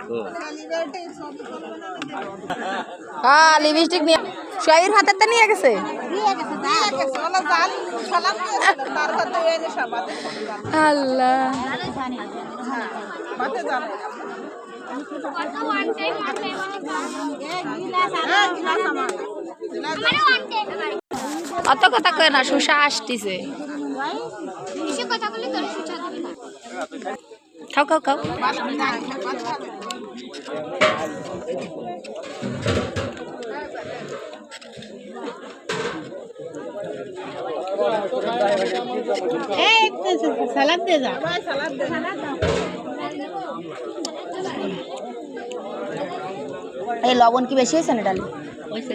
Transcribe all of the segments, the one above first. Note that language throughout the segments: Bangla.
তো হ্যাঁ লিপস্টিক নিয়ে নিয়ে গেছে? আল্লাহ। অত কথা কয় না, সুসা আসতিছে। কথা বলে তোর দিবি না খাও খাও খাও সালাদ দিয়ে যা এই লবণ কি বেশি হয়েছে না ডালি সালাদ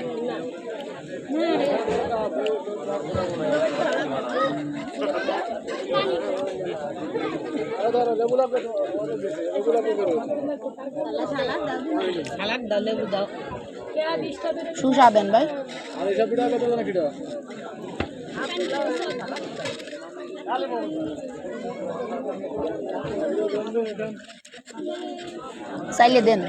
ভাই। চাইলে দেন।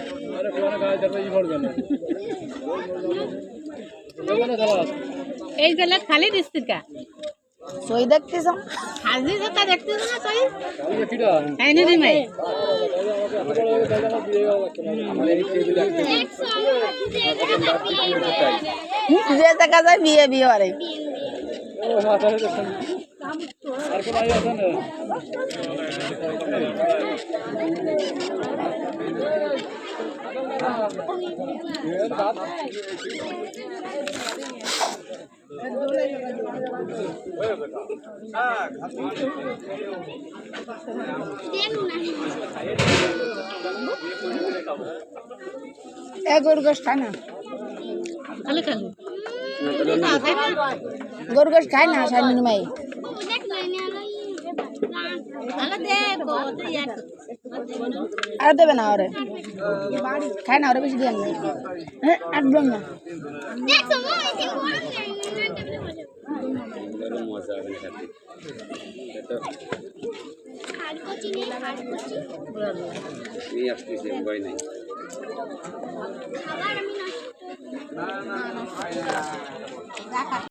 এই সালাদ খালি দিচ্ছিস কা সই দেখতেছ? হাজি যেটা দেখতেছ না তুই তাই নি ভাই যে দেখা যায় বিয়ে বিয়ে আরে এ গরু গোশ খায় না। গরু গোশ খায় না শাইনি মাই। আর দেবে না ওরে খায় না ওরে বেশি দিয়ে না হ্যাঁ একদম না খাবার আমি নষ্ট